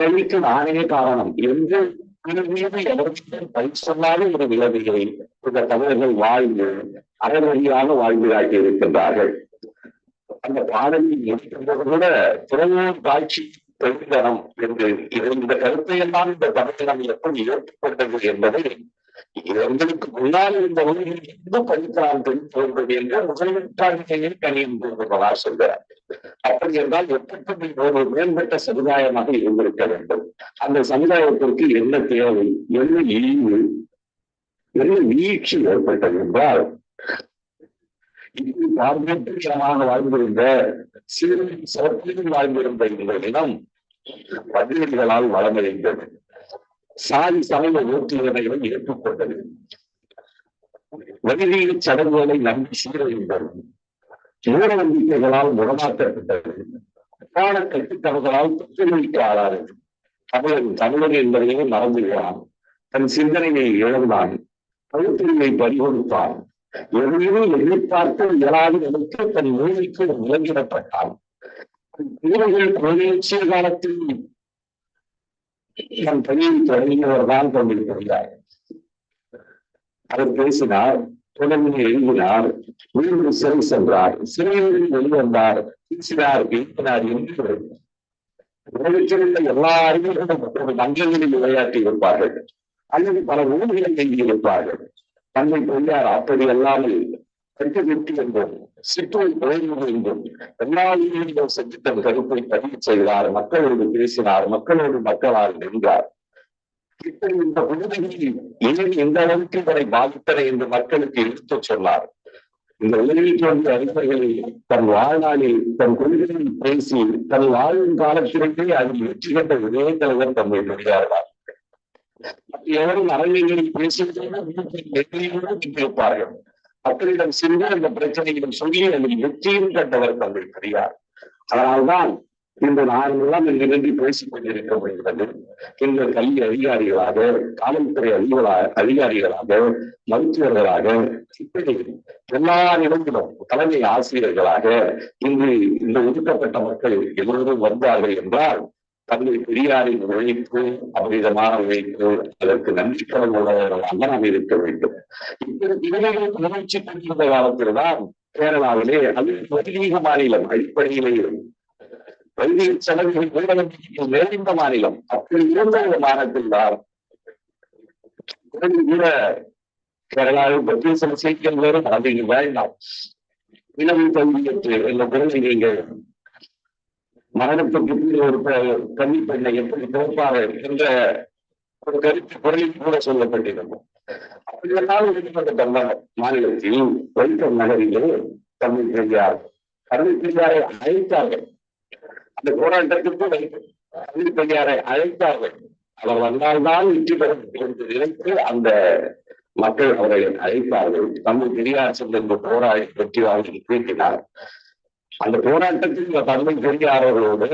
கல்விக்கு நானே காரணம் என்று மீது ஒரு இந்த தமிழர்கள் வாழ்ந்து அறவழியாக வாழ்ந்து காட்டி இருக்கின்றார்கள். அந்த பாடலில் இருக்கின்றது கூட திறமையான காட்சி பெருந்தனம் என்று இந்த கருத்தை எல்லாம் இந்த தமிழகம் எப்படி ஏற்றுக்கொண்டது என்பதை எங்களுக்கு முன்னால் இந்த உலகில் எந்த படிக்கலாம் தெரிந்து என்று முதலீட்டாளர்களையே கணியம் கொள்வதாக சொல்கிறார். அப்படி என்றால் எப்படி ஒரு மேம்பட்ட சமுதாயமாக இருந்திருக்க வேண்டும்? அந்த சமுதாயத்திற்கு என்ன தேவை? என்ன இழிவு? என்ன வீழ்ச்சி ஏற்பட்டது என்றால் இது பார்வையற்றமாக வாழ்ந்திருந்த சிறு சிறப்பிலும் வாழ்ந்திருந்த இந்த இனம் பள்ளிகளால் வளமடைந்தது சாதி சமய ஓட்டுநர்களை ஏற்றுக்கொண்டது வணிக சடங்குகளை நம்பி சீரழிந்தது. மூட நம்பிக்கைகளால் முடமாக்கப்பட்டது. புராண கட்டுத்தவர்களால் புத்துணர்ச்சிக்கு ஆளானது. தமிழன் தமிழன் என்பதையே மறந்துகிறான் தன் சிந்தனையை இழந்தான் பகுத்தறிவை பறிகொடுத்தான் எதையும் எதிர்பார்த்து இயலாது நினைத்து தன் மூளைக்கு விலங்கிடப்பட்டான் வீரர்கள் குழந்தைய காலத்தில் தன் பணியை தொடங்கியவர் தான் கொண்டிருக்கிறார். அவர் பேசினார் தொடர்ந்து எழுதினார் மீண்டும் சிறை சென்றார். சிறையில் வெளிவந்தார் பேசினார் பேசினார் என்று உலகத்திலுள்ள எல்லா அறிஞர்களும் ஒரு மன்றங்களில் விளையாட்டி இருப்பார்கள். அல்லது பல ஊர்களை எழுதியிருப்பார்கள் தன்னை பெரியார் அப்படி அல்லாமல் கட்டு வெட்டி என்றும் சிற்றோய் என்றும் எல்லா சென்று தன் கருப்பை பதிவு செய்தார். மக்களோடு பேசினார். மக்களோடு மக்களால் நின்றார். இந்த விடுதலையில் ஏன் எந்த அளவுக்கு இவரை பாதித்தன என்று மக்களுக்கு எடுத்து சொன்னார். இந்த உலகில் தோன்ற அறிஞர்களை தன் வாழ்நாளில் தன் கொள்கையில் பேசி தன் வாழும் காலத்திலேயே அதில் வெற்றி கண்ட ஒரே தலைவர் தம்மை பெரியார்கள் எவரும் அரங்கிகளில் பேசுவதோடு கேட்பார்கள். மக்களிடம் சென்று அந்த பிரச்சனையிடம் சொல்லி அதில் வெற்றியும் கண்டவர் தந்தை பெரியார். அதனால்தான் இன்று நாமெல்லாம் நின்று பேசிக் கொண்டிருக்க முடிகிறது இந்த கல்வி அதிகாரிகளாக காவல்துறை அதிகளாக அதிகாரிகளாக மருத்துவர்களாக இப்படி எல்லா நிலத்திலும் தலைமை ஆசிரியர்களாக இன்று இந்த ஒதுக்கப்பட்ட மக்கள் எல்லோரும் வந்தார்கள் என்றால் தந்தை பெரியாரின் உழைப்பு அபரிதமான உழைப்பு அதற்கு நன்றி கடன் உள்ளவர்களாக நாம் இருக்க வேண்டும். இவர்கள் முயற்சி கொண்டிருந்த காலத்தில்தான் கேரளாவிலே அது அதிக மாநிலம் அடிப்படையிலேயும் வைத்திய செலவுகள் ஊடகத்தில் நிறைந்த மாநிலம். அப்படி இருந்த ஒரு மாநிலத்தில் தான் கூட கேரளாவில் பற்றி சில செய்திகள் வரும் அது வேண்டாம் இளம் கல்வியற்று என்ற குரலை நீங்கள் மரணத்துக்கு கீழே ஒரு கல்வி பெண்ணை எப்படி தோற்பார்கள் என்ற ஒரு கருத்து குரலில் கூட சொல்லப்பட்டிருக்கும். அப்படியெல்லாம் இருக்கின்ற தமிழக மாநிலத்தில் வைக்கம் நகரிலே தமிழ் பெரியார் தமிழ் பெரியாரை அழைத்தார்கள். அந்த போராட்டத்திற்கு தமிழ் பெரியாரை அழைத்தார்கள். அவர் வந்தால்தான் வெற்றி பெறும் என்று நினைத்து அந்த மக்கள் அவரை அழைப்பார்கள். தமிழ் பெரியார் சென்று போராடி வெற்றி வாங்கி பேசினார். அந்த போராட்டத்தில் தன்மை பெரியாரர்களோடு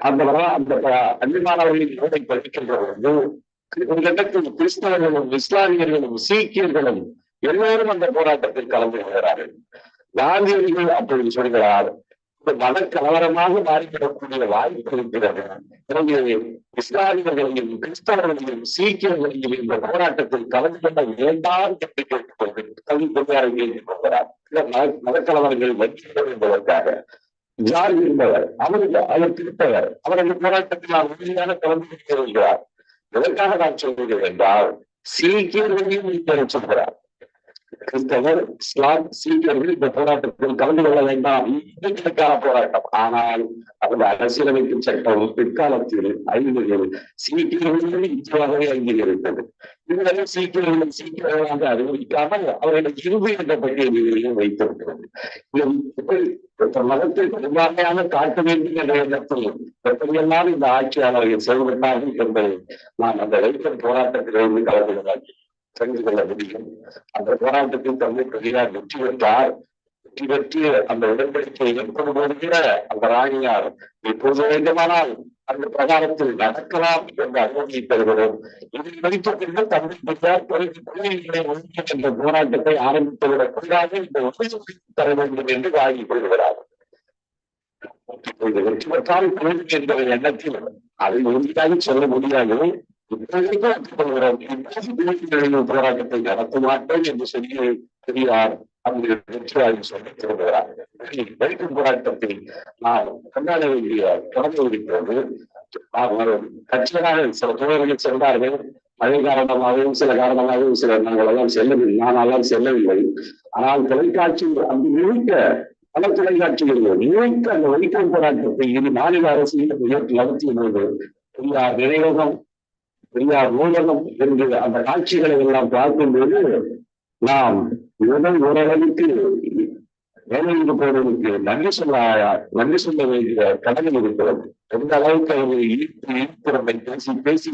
அந்த அந்த அன்பிமானவர்களின் நூலை படிக்கின்ற பொழுது கிறிஸ்தவர்களும் இஸ்லாமியர்களும் சீக்கியர்களும் எல்லோரும் அந்த போராட்டத்தில் கலந்து கொள்கிறார்கள். காந்தியடிகள் அப்பொழுது சொல்கிறார் மத கலவரமாக மாறிவிடக்கூடிய வாய்ப்பு இருக்கிறது. எனவே இஸ்லாமியர்களையும் கிறிஸ்தவர்களையும் சீக்கியர்களையும் இந்த போராட்டத்தில் கலந்து கொள்ள வேண்டாம் என்று கேட்டுக்கொண்டு கல்வி பெரியாரை கேட்டுக் கொள்கிறார் மதக்கலவரங்கள் வருகிறது என்பதற்காக ஜார் இருந்தவர் அவருக்கு அவர் திருப்பவர் அவரது போராட்டத்தில் நான் உறுதியாக கலந்து கொள்கிறார். எதற்காக நான் சொல்கிறேன் என்றால் சீக்கியர்களையும் சொல்கிறார். கிறிஸ்தவர் இஸ்லாம் சீக்கியர்கள் இந்த போராட்டத்தில் கலந்து கொள்ள வேண்டாம். இதற்கான போராட்டம். ஆனால் அந்த அரசியலமைப்பு சட்டம் பிற்காலத்தில் அறிந்தது சீக்கியர்களும் இச்சவாகவே அங்கீகரித்தது. இதுவரை சீக்கியர்களும் சீக்கியர்களாக அறிவிக்காமல் அவர்களை இருபு என்ற பட்டியலிலேயும் வைத்திருக்கிறது. மதத்தை பெரும்பான்மையாக காட்ட வேண்டும் என்ற எண்ணத்தில் எப்படியெல்லாம் இந்த ஆட்சியாளர்கள் செயல்பட்டார்கள் என்பதை நான் அந்த வைத்தல் போராட்டத்திலிருந்து கலந்து கொள்ளாது தெரிந்து கொள்ள முடியும் அந்த போராட்டத்தில் தந்தை பெரியார் வெற்றி பெற்றார். வெற்றி பெற்று அந்த உடன்படிக்கையை ஏற்படும் போது கூட அந்த ராணியார் எப்போது வேண்டுமானால் அந்த பிரகாரத்தில் நடக்கலாம் என்ற அனுமதியை பெறுகிறோம். இதை வைத்துக் கொண்டு தந்தை பெற்றார் பிறகு பிள்ளைகளை ஒழுங்கு என்ற போராட்டத்தை ஆரம்பித்துவிடக் கூடாது. இந்த உதவி தர வேண்டும் என்று வாங்கி கொள்கிறார். வெற்றி பெற்றால் போதும் என்ற எண்ணத்தில் அதை உறுதியாக சொல்ல முடியாது. போராட்டத்தை நடத்த மாட்டேன் என்று சொல்லி பெரியார் அங்கு வெற்றியாளர் சொல்லி திரும்புகிறார் வைக்கும் போராட்டத்தை நாம் கொண்டாட வேண்டிய கடந்து இருக்கிறது நாம் கட்சியாக சில தோழர்கள் சென்றார்கள் மழை காரணமாகவும் சில காரணமாகவும் சில நாங்கள் எல்லாம் செல்லவில்லை நான் எல்லாம் செல்லவில்லை ஆனால் தொலைக்காட்சி அந்த முழுக்க பல தொலைக்காட்சிகள் முழுக்க அந்த வைக்கம் போராட்டத்தை இது மாநில அரசு நடத்திய பெரியார் நினைவகம் பெரியார் நூலகம் என்று அந்த காட்சிகளை எல்லாம் பார்க்கும்போது நாம் உடல் ஓரளவுக்கு வேலைக்கு போவதற்கு நன்றி சொல்ல நன்றி சொல்ல வேண்டிய கடமை இருக்கிறது. எந்த அளவுக்கு அவர் ஈர்ப்பு ஈர்ப்புறமை பேசி பேசி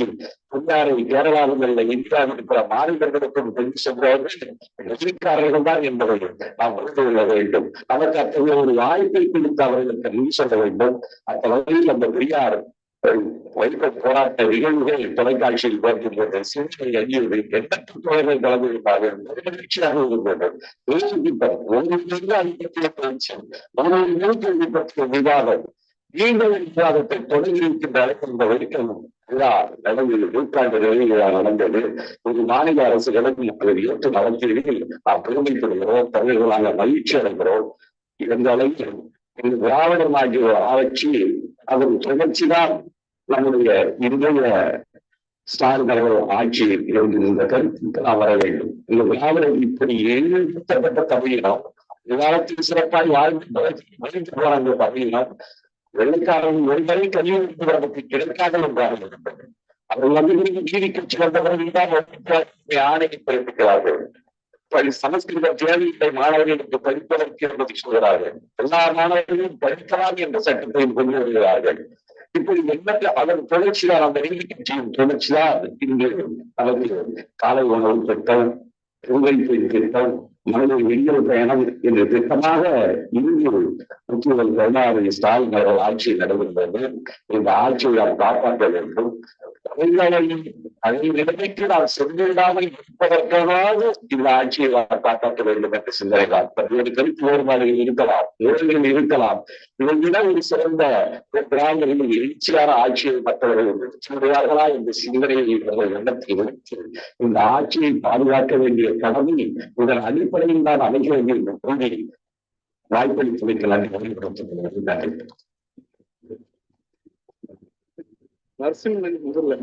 பெரியாரை கேரளாவில் இந்தியாவில் இருக்கிற மாநிலங்களுக்கும் தெரிந்து சென்றவர்கள் எதிர்க்காரர்கள் தான் என்பதை நாம் உணர்ந்து கொள்ள வேண்டும். அதற்கு அத்தகைய ஒரு வாய்ப்பை கொடுத்து அவர்களுக்கு நன்றி சொல்ல வேண்டும். அந்த வகையில் அந்த பெரியார் வைக்க போராட்ட நிகழ்வுகள் தொலைக்காட்சியில் பார்க்கின்றது சிந்தனை அறியுது எண்ணற்ற தோழர்கள் கலந்து கொண்டார்கள் மகிழ்ச்சியாக இருந்தது ஒன்றிலிருந்து அதை பற்றிய விவாதம் விவாதத்தை தொடங்கி இருக்கின்ற இந்த வரைக்கும் விழா நடந்தது நூற்றாண்டு நிறைவு விழா நடந்தது ஒரு மாநில அரசுகளும் அதை ஏற்று நடத்தியதில் நாம் பெருமைப்படுகிறோம் தமிழர்களாக மகிழ்ச்சி அடைகிறோம் இந்த அளவுக்கு திராவிடம் ஆகிய ஆட்சி அதன் தொடர்ச்சிதான் நம்முடைய இன்றைய ஸ்டாலின் ஆட்சியில் இருந்து இந்த கருத்துக்கு நாம் வர வேண்டும் இந்த விழாவில் இப்படி எழுத்தப்பட்ட தமிழினம் விவாதத்தில் சிறப்பாக வாழ்ந்து மகிழ்ந்து போறாங்க தமிழினம் வெள்ளைக்காரன் ஒருவரை கல்வி நமக்கு கிடைக்காத என்றார்கள். அவர்கள் வந்து நீதி கட்சி வந்தவர்கள் தான் ஆணையை பிறப்பிக்கிறார்கள். சமஸ்கிருத தேவையில்லை மாணவர்களுக்கு படிப்பதற்கு என்பதை சொல்கிறார்கள். எல்லா மாணவர்களும் படிக்கலாம் என்ற சட்டத்தையும் கொண்டு வருகிறார்கள். இப்படி எண்ணற்ற அதன் தொடர்ச்சிதான் அந்த நீதி கட்சியின் தொடர்ச்சிதான் இன்று நமக்கு காலை உணவு திட்டம் பொங்கல் திட்டம் மனித விடியல் பயணம் என்ற திட்டமாக இங்கு முக்கியவர் கருணாநிதி ஸ்டாலின் அவர்கள் ஆட்சி நடைபெறுகிறது இந்த ஆட்சியை நாம் காப்பாற்ற வேண்டும். அதை நிலைமைக்கு நாம் சென்றிடாமல் இருப்பதற்காவது இந்த ஆட்சியை காப்பாற்ற வேண்டும் என்ற சிந்தனை தான். பல்வேறு கருத்து வேறுபாடுகள் இருக்கலாம் உறவுகள் இருக்கலாம். இவர்களிட ஒரு சிறந்த கிராமங்களில் எழுச்சியான ஆட்சியை மற்றவர்கள் முடியார்களா என்ற சிந்தனையை இவர்கள் எண்ணத்தை வைத்து இந்த ஆட்சியை பாதுகாக்க வேண்டிய கடமை இதன் அடிப்படையில் தான் அமைக்க வேண்டிய இந்த வாய்ப்பளித்து வைக்கலாம். நரசிம்மன் முதல்ல